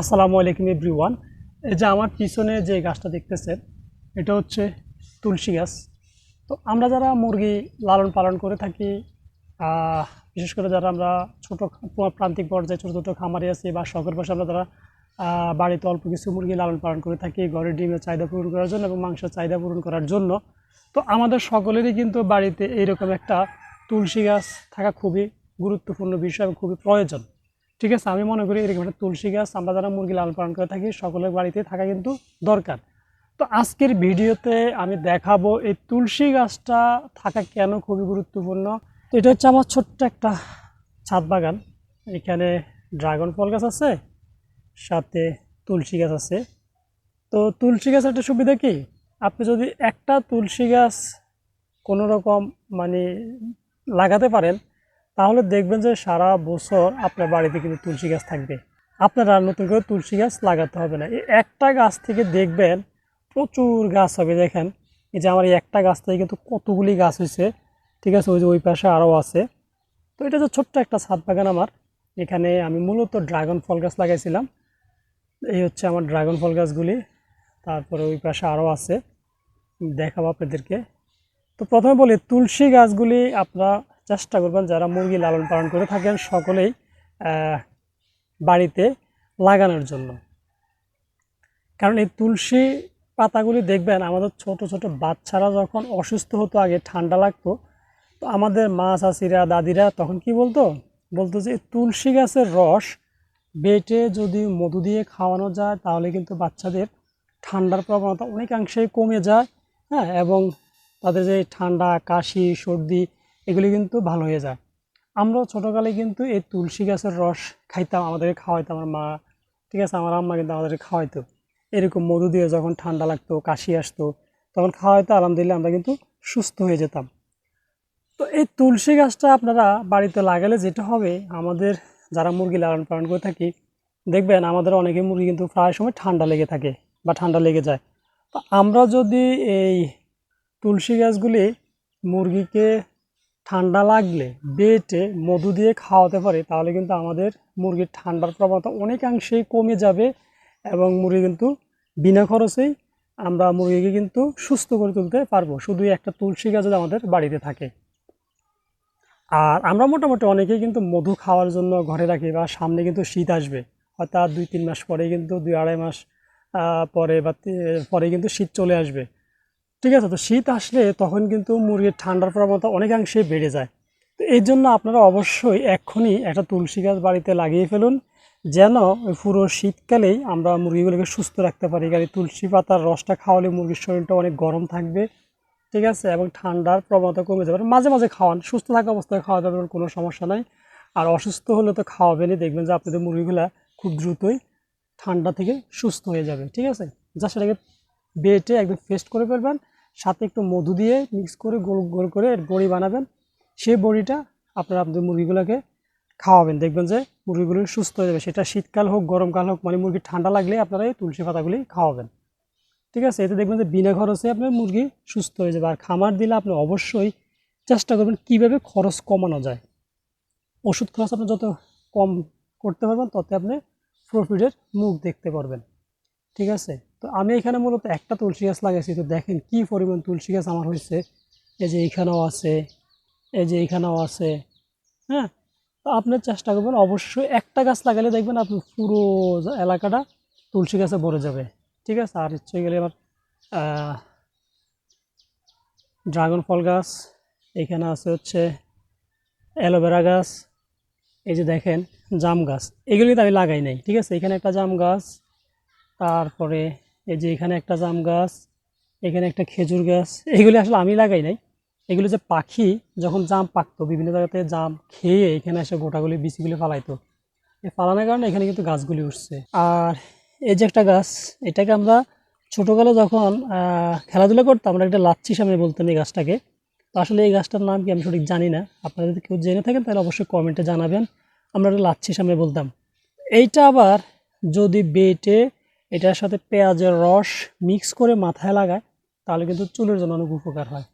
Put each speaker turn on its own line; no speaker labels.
আসসালামু আলাইকুম এভরিওয়ান। এই যে আমার পিছনে যে গাছটা দেখতেছেন, এটা হচ্ছে তুলসী গাছ। তো আমরা যারা মুরগি লালন পালন করে থাকি বিশেষ করে যারা আমরা ছোটো প্রান্তিক পর্যায়ে ছোটো ছোটো খামারি আছি বা শখের বসে আমরা যারা বাড়িতে অল্প কিছু মুরগি লালন পালন করে থাকি ঘরের ডিমের চাহিদা পূরণ করার জন্য এবং মাংসের চাহিদা পূরণ করার জন্য, তো আমাদের সকলেরই কিন্তু বাড়িতে এইরকম একটা তুলসী গাছ থাকা খুবই গুরুত্বপূর্ণ বিষয় এবং খুবই প্রয়োজন। ঠিক আছে, আমি মনে করি এরকম একটা তুলসী গাছ আমরা যারা মুরগি লালন পালন করে থাকি, সকলের বাড়িতে থাকা কিন্তু দরকার। তো আজকের ভিডিওতে আমি দেখাবো এই তুলসী গাছটা থাকা কেন খুবই গুরুত্বপূর্ণ। তো এটা হচ্ছে আমার ছোট্ট একটা ছাদ বাগান। এখানে ড্রাগন ফল গাছ আছে, সাথে তুলসী গাছ আছে। তো তুলসী গাছ একটা সুবিধা কি? আপনি যদি একটা তুলসী গাছ কোনো রকম মানে লাগাতে পারেন তাহলে দেখবেন যে সারা বছর আপনার বাড়িতে কিন্তু তুলসী গাছ থাকবে। আপনার আর নতুন করে তুলসী গাছ লাগাতে হবে না। এই একটা গাছ থেকে দেখবেন প্রচুর গাছ হবে, দেখেন। এই যে আমার এই একটা গাছ থেকে কিন্তু কতগুলি গাছ হয়েছে, ঠিক আছে? ওই যে ওই পাশে আরও আছে। তো এটা যে ছোট্ট একটা ছাদ বাগান আমার। এখানে আমি মূলত ড্রাগন ফল গাছ লাগাইছিলাম। এই হচ্ছে আমার ড্রাগন ফল গাছগুলি। তারপরে ওই পাশে আরও আছে। দেখাবো আপনাদেরকে। তো প্রথমে বলি, তুলসী গাছগুলি আপনারা চেষ্টা করবেন যারা মুরগি লালন পালন করে থাকেন সকলেই বাড়িতে লাগানোর জন্য। কারণ এই তুলসী পাতাগুলি দেখবেন, আমাদের ছোট ছোট বাচ্চারা যখন অসুস্থ হতো, আগে ঠান্ডা লাগতো, তো আমাদের মা চাষিরা দাদিরা তখন কি বলতো? বলতো যে তুলসী গাছের রস বেটে যদি মধু দিয়ে খাওয়ানো যায়, তাহলে কিন্তু বাচ্চাদের ঠান্ডার প্রবণতা অনেকাংশেই কমে যায়। হ্যাঁ এবং তাদের যে ঠান্ডা, কাশি, সর্দি এগুলি কিন্তু ভালো হয়ে যায়। আমরাও ছোটোকালে কিন্তু এই তুলসী গাছের রস খাইতাম, আমাদেরকে খাওয়াইতো আমার মা। ঠিক আছে, আমার আম্মা কিন্তু আমাদেরকে খাওয়াইতো। এরকম মধু দিয়ে যখন ঠান্ডা লাগতো, কাশি আসতো, তখন খাওয়াইতো, আলহামদুলিল্লাহ আমরা কিন্তু সুস্থ হয়ে যেতাম। তো এই তুলসী গাছটা আপনারা বাড়িতে লাগালে যেটা হবে, আমাদের যারা মুরগি লালন পালন করে থাকি, দেখবেন আমাদের অনেকে মুরগি কিন্তু প্রায় সময় ঠান্ডা লেগে থাকে বা ঠান্ডা লেগে যায়। তো আমরা যদি এই তুলসী গাছগুলি মুরগিকে ঠান্ডা লাগলে বেটে মধু দিয়ে খাওয়াতে পারি, তাহলে কিন্তু আমাদের মুরগির ঠান্ডার প্রবণতা অনেকাংশেই কমে যাবে এবং মুরগি কিন্তু বিনা খরচেই আমরা মুরগিকে কিন্তু সুস্থ করে তুলতে পারব। শুধু একটা তুলসী গাছ আমাদের বাড়িতে থাকে। আর আমরা মোটামুটি অনেকেই কিন্তু মধু খাওয়ার জন্য ঘরে রাখি বা সামনে কিন্তু শীত আসবে। আর দুই তিন মাস পরে কিন্তু, দুই আড়াই মাস পরে বা পরে কিন্তু শীত চলে আসবে। ঠিক আছে, তো শীত আসলে তখন কিন্তু মুরগির ঠান্ডার প্রবণতা অনেকাংশেই বেড়ে যায়। তো এই জন্য আপনারা অবশ্যই এক্ষুনি একটা তুলসী গাছ বাড়িতে লাগিয়ে ফেলুন, যেন পুরো শীতকালেই আমরা মুরগিগুলোকে সুস্থ রাখতে পারি। কারণ তুলসী পাতার রসটা খাওয়ালে মুরগির শরীরটা অনেক গরম থাকবে, ঠিক আছে, এবং ঠান্ডার প্রবণতা কমে যাবে। মাঝে মাঝে খাওয়ান, সুস্থ থাকা অবস্থায় খাওয়া যাবে, কোনো সমস্যা নাই। আর অসুস্থ হলে তো খাওয়াবেনই, দেখবেন যে আপনাদের মুরগিগুলো খুব দ্রুতই ঠান্ডা থেকে সুস্থ হয়ে যাবে, ঠিক আছে? যা সেটাকে বেটে একদম পেস্ট করে ফেলবেন সাথে একটু মধু দিয়ে মিক্স করে গোল গোল করে বড়ি বানাবেন। সেই বড়িটা আপনারা আপনাদের মুরগিগুলোকে খাওয়াবেন। দেখবেন যে মুরগিগুলো সুস্থ হয়ে যাবে। সেটা শীতকাল হোক, গরমকাল হোক মানে মুরগির ঠান্ডা লাগলে আপনারা এই তুলসী পাতাগুলি খাওয়াবেন। ঠিক আছে? এতে দেখবেন যে বিনা খরচে আপনার মুরগি সুস্থ হয়ে যাবে। আর খামার দিলে আপনি অবশ্যই চেষ্টা করবেন কীভাবে খরচ কমানো যায়। ওষুধ খরচ আপনি যত কম করতে পারবেন, তত আপনি প্রফিটের মুখ দেখতে পারবেন। ঠিক আছে? তো আমি এখানে মূলত একটা তুলসী গাছ লাগাইছি। তো দেখেন কি পরিমাণ তুলসী গাছ আমার হয়েছে। এই যে এইখানেও আছে, এই যে এইখানেও আছে হ্যাঁ? তো আপনি চেষ্টা করবেন অবশ্যই একটা গাছ লাগালে দেখবেন আপনি পুরো এলাকাটা তুলসী গাছে ভরে যাবে। ঠিক আছে? আর ইচ্ছে গেলে এবার ড্রাগন ফল গাছ, এখানে আছে হচ্ছে অ্যালোভেরা গাছ, এই যে দেখেন জাম গাছ। এগুলি তো আমি লাগাই নাই। ঠিক আছে? এখানে একটা জাম গাছ, তারপরে এই যে এখানে একটা জাম গাছ, এখানে একটা খেজুর গাছ, এগুলি আসলে আমি লাগাই নাই। এগুলো যে পাখি, যখন জাম পাকতো, বিভিন্ন জায়গাতে জাম খেয়ে এখানে এসে গোটাগুলি বিচিগুলি ফালাইতো। এই ফালানোর কারণে এখানে কিন্তু গাছগুলি উঠছে। আর এই যে একটা গাছ, এটাকে আমরা ছোটোকালে যখন খেলাধুলা করতাম, আমরা একটা লাচ্ছি সামনে বলতাম এই গাছটাকে। তো আসলে এই গাছটার নাম কি আমি সঠিক জানি না। আপনারা যদি কেউ জেনে থাকেন, তাহলে অবশ্যই কমেন্টে জানাবেন। আমরা একটা লাচ্ছি সামনে বলতাম। এইটা আবার যদি বেটে এটার সাথে পেঁয়াজের রস মিক্স করে মাথায় লাগায়, তাহলে কিন্তু চুলের জন্য অনেক উপকার হয়।